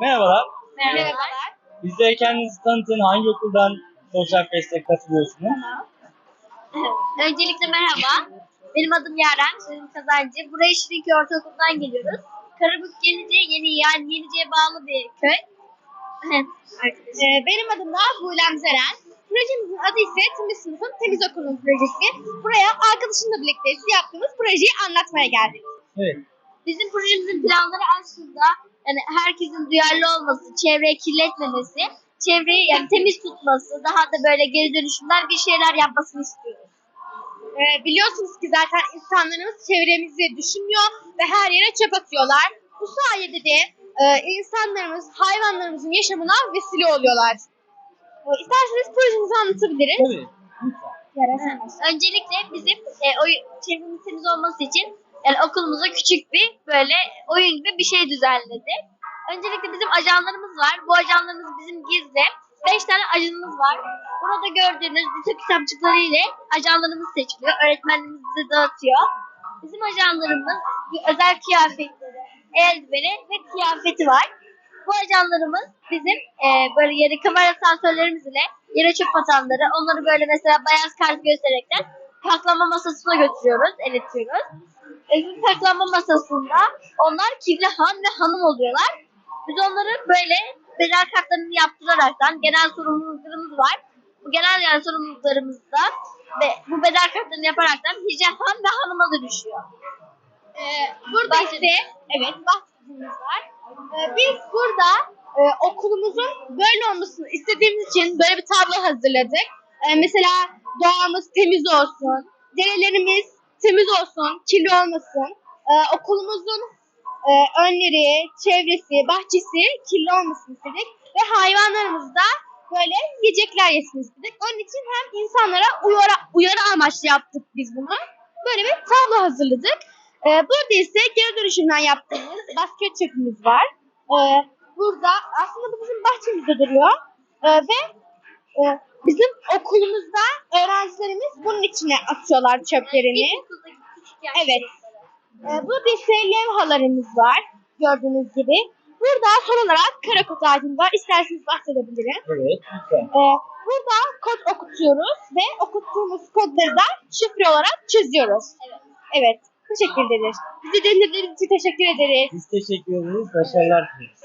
Merhabalar. Merhabalar. Bizlere kendinizi tanıtın. Hangi okuldan sosyal destek katılıyorsunuz? Öncelikle merhaba. Benim adım Yaren, soyadım Kazancı. Buraya Şiriki Ortaokulu'ndan geliyoruz. Karabük Yenice, Yeni yani Yenice'ye bağlı bir köy. Ee, benim adım da Hulem Zeren. Projemizin adı ise Temiz Sınıfın Temiz Okulun projesi. Buraya arkadaşımla birlikte yaptığımız projeyi anlatmaya geldik. Evet. Bizim projemizin planları aslında yani herkesin duyarlı olması, çevreyi kirletmemesi, çevreyi yani temiz tutması, daha da böyle geri dönüşümler bir şeyler yapmasını istiyoruz. Ee, biliyorsunuz ki zaten insanlarımız çevremizi düşünmüyor ve her yere çöp atıyorlar. Bu sayede de e, insanlarımız hayvanlarımızın yaşamına vesile oluyorlar. Ee, isterseniz projemizi anlatabiliriz. Tabii. Lütfen. Öncelikle bizim e, oy- çevremiz temiz olması için yani okulumuza küçük bir böyle oyun gibi bir şey düzenledi. Öncelikle bizim ajanlarımız var. Bu ajanlarımız bizim gizli. Beş tane ajanımız var. Burada gördüğünüz bütün kitapçıkları ile ajanlarımız seçiliyor. Öğretmenimiz bize dağıtıyor. Bizim ajanlarımız bir özel kıyafetleri, eldiveni ve kıyafeti var. Bu ajanlarımız bizim e, böyle yere kamera sensörlerimiz ile yere çöp atanları, onları böyle mesela beyaz kart göstererekten paklama masasına götürüyoruz, iletiyoruz. E, bu paklama masasında onlar kirli han ve hanım oluyorlar. Biz onları böyle bedel kartlarını yaptıraraktan genel sorumluluklarımız var. Bu genel yani sorumluluklarımızda ve bu bedel kartlarını yaparaktan Hice Han ve Hanım'a dönüşüyor. Ee, burada Bahçede- ise evet bahçemiz var. Ee, biz burada e, okulumuzun böyle olmasını istediğimiz için böyle bir tablo hazırladık. Ee, mesela doğamız temiz olsun, derelerimiz temiz olsun, kirli olmasın. Ee, okulumuzun e, önleri, çevresi, bahçesi kirli olmasın istedik ve hayvanlarımız da böyle yiyecekler yesin istedik. Onun için hem insanlara uyarı, uyarı amaçlı yaptık biz bunu. Böyle bir tablo hazırladık. Ee, burada ise geri dönüşümden yaptığımız basket çöpümüz var. Ee, burada aslında bu bizim bahçemizde duruyor. Ee, ve e, bizim okulumuzda öğrencilerimiz bunun içine atıyorlar çöplerini. Evet. Ee, burada ise levhalarımız var. Gördüğünüz gibi. Burada son olarak kara kod ağacımız var. İsterseniz bahsedebilirim. Evet. Lütfen. Ee, burada kod okutuyoruz ve okuttuğumuz kodları da şifre olarak çözüyoruz. Evet. Evet. Bu şekildedir. Bizi dinlediğiniz için teşekkür ederiz. Biz teşekkür ederiz. Başarılar dileriz.